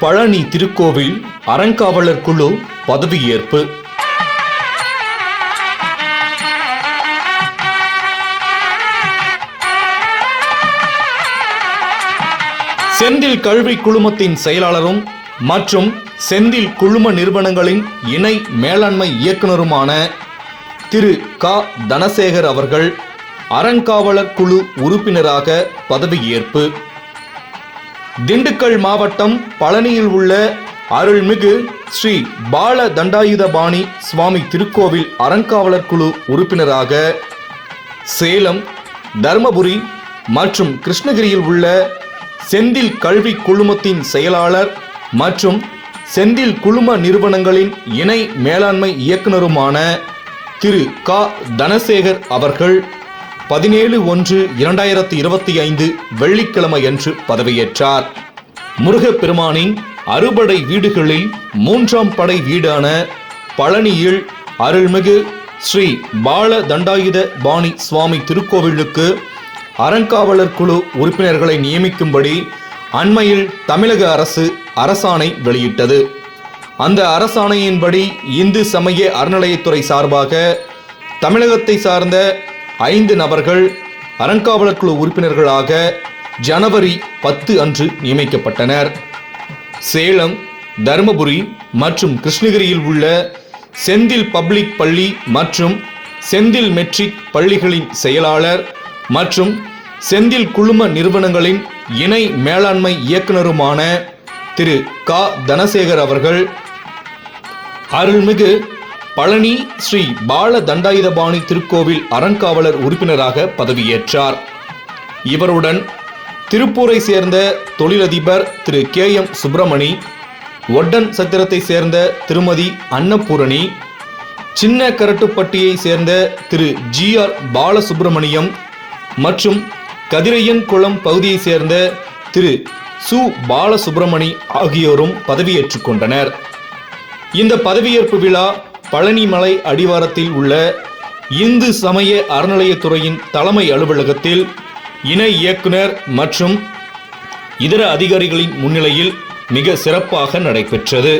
பழனி திருக்கோவில் அறங்காவலர் குழு பதவியேற்பு. செந்தில் கல்வி குழுமத்தின் செயலாளரும் மற்றும் செந்தில் குழும நிறுவனங்களின் இணை மேலாண்மை இயக்குனருமான திரு க. தனசேகர் அவர்கள் அறங்காவலர் குழு உறுப்பினராக பதவியேற்பு. திண்டுக்கல் மாவட்டம் பழனியில் உள்ள அருள்மிகு ஸ்ரீ பால தண்டாயுதபாணி சுவாமி திருக்கோவில் அறங்காவலர் குழு உறுப்பினராக சேலம் தர்மபுரி மற்றும் கிருஷ்ணகிரியில் உள்ள செந்தில் கல்வி குழுமத்தின் செயலாளர் மற்றும் செந்தில் குழும நிறுவனங்களின் இணை மேலாண்மை இயக்குனருமான திரு க. தனசேகர் அவர்கள் பதினேழு ஒன்று இரண்டாயிரத்தி இருபத்தி ஐந்து வெள்ளிக்கிழமை என்று பதவியேற்றார். முருகப்பெருமானின் அறுபடை வீடுகளில் மூன்றாம் படை வீடான பழனியில் அருள்மிகு ஸ்ரீ பால தண்டாயுத பாணி சுவாமி திருக்கோவிலுக்கு அறங்காவலர் குழு உறுப்பினர்களை நியமிக்கும்படி அண்மையில் தமிழக அரசு அரசாணை வெளியிட்டது. அந்த அரசாணையின்படி இந்து சமய அறநிலையத்துறை சார்பாக தமிழகத்தை சார்ந்த ஐந்து நபர்கள் அறங்காவலர் குழு உறுப்பினர்களாக ஜனவரி பத்து அன்று நியமிக்கப்பட்டனர். சேலம் தருமபுரி மற்றும் கிருஷ்ணகிரியில் உள்ள செந்தில் பப்ளிக் பள்ளி மற்றும் செந்தில் மெட்ரிக் பள்ளிகளின் செயலாளர் மற்றும் செந்தில் குழும நிறுவனங்களின் இணை மேலாண்மை இயக்குனருமான திரு. க. தனசேகர் அவர்கள் அருள்மிகு பழனி ஸ்ரீ பால தண்டாயுதபாணி திருக்கோவில் அறங்காவலர் உறுப்பினராக பதவியேற்றார். இவருடன் திருப்பூரை சேர்ந்த தொழிலதிபர் திரு கே எம் சுப்பிரமணி ஒட்டன் சத்திரத்தை சேர்ந்த திருமதி அன்னபூரணி சின்ன கரட்டுப்பட்டியை சேர்ந்த திரு ஜி ஆர் பாலசுப்பிரமணியம் மற்றும் கதிரையன் குளம் பகுதியைச் சேர்ந்த திரு சு பாலசுப்பிரமணி ஆகியோரும் பதவியேற்றுக் கொண்டனர். இந்த பதவியேற்பு விழா பழனிமலை அடிவாரத்தில் உள்ள இந்து சமய அறநிலையத்துறையின் தலைமை அலுவலகத்தில் இணை இயக்குனர் மற்றும் இதர அதிகாரிகளின் முன்னிலையில் மிக சிறப்பாக நடைபெற்றது.